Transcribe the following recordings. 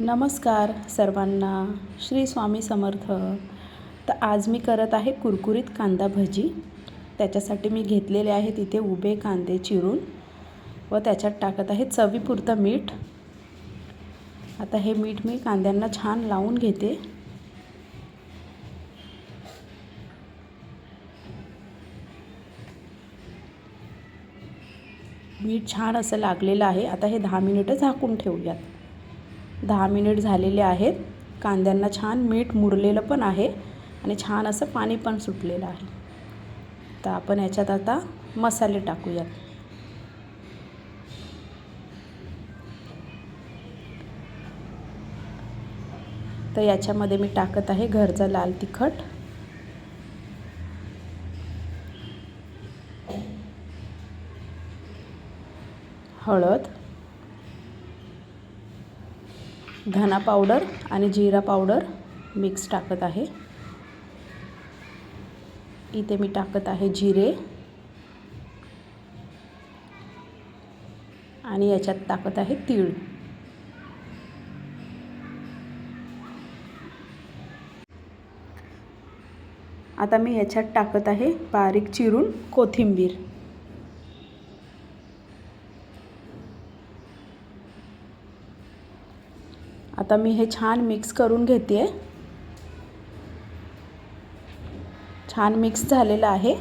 नमस्कार सर्वांना श्री स्वामी समर्थ. तर आज मी करत आहे कुरकुरीत कांदा भजी. त्याच्यासाठी मी घेतलेले आहे तिथे उभे कांदे चिरून व त्याच्यात टाकत आहे चवीपुरतं मीठ. आता हे मीठ मी कांद्यांना छान लावून घेते. मीठ छान असं लागलेलं आहे. आता हे दहा मिनिटं झाकून ठेवूयात. दहा मिनिट झालेले आहेत. कांद्यांना छान मीठ मुरलेलं पण आहे आणि छान असं पाणी पण सुटलेलं आहे. तर आपण याच्यात आता मसाले टाकूयात. तर याच्यामध्ये मी टाकत आहे घरचा लाल तिखट. हळद. धना पावडर आणि जिरा पावडर मिक्स टाकत आहे. इथे मी टाकत आहे जिरे. आणि याच्यात टाकत आहे तीळ. आता मी याच्यात टाकत आहे बारीक चिरून कोथिंबीर. आता मी हे छान मिक्स करून घेते. छान मिक्स झालेलं आहे.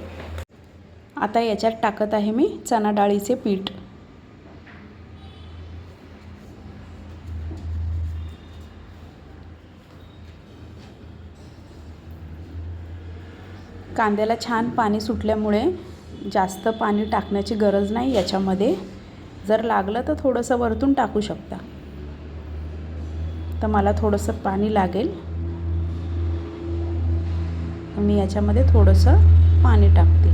आता याच्यात टाकत आहे मी चणा डाळीचे पीठ. कांद्याला छान पाणी सुटल्यामुळे जास्त पाणी टाकण्याची गरज नाही याच्यामध्ये. जर लागलं तर थोडंसं वरतून टाकू शकता. तर मला थोडंसं पाणी लागेल. मी याच्यामध्ये थोडंसं पाणी टाकते.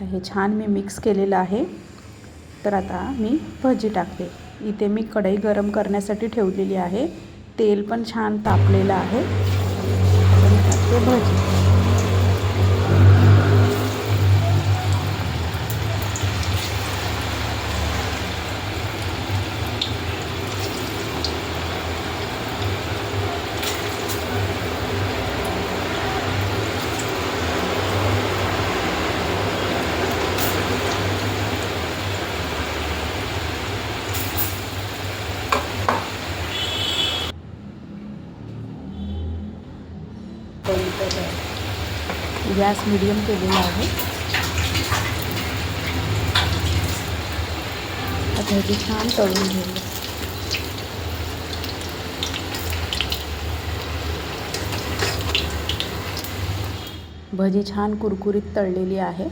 तर हे छान मी मिक्स केलेलं आहे. तर आता मी भजी टाकते. इथे मी कढई गरम करण्यासाठी ठेवलेली आहे. तेल पण छान तापलेलं आहे. टाकते भजी. गॅस मिडियम केलेला आहे. आता हे छान तळून घेऊया भजी छान कुरकुरीत तळलेली आहे.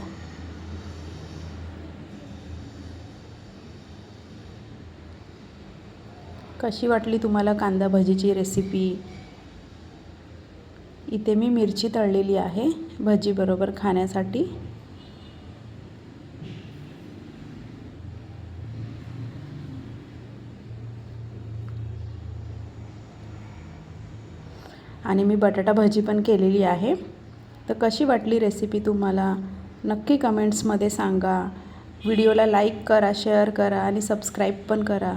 कशी वाटली तुम्हाला कांदा भजीची रेसिपी इथे मी मिरची तळलेली आहे भजीबरोबर खाण्यासाठी. आणि मी बटाटा भजी पण केलेली आहे. तर कशी वाटली रेसिपी तुम्हाला? नक्की कमेंट्समध्ये सांगा. व्हिडिओला लाईक करा शेअर करा आणि सबस्क्राईब पण करा.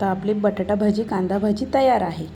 आता आपली बटाटा भाजी कांदा भाजी तयार आहे.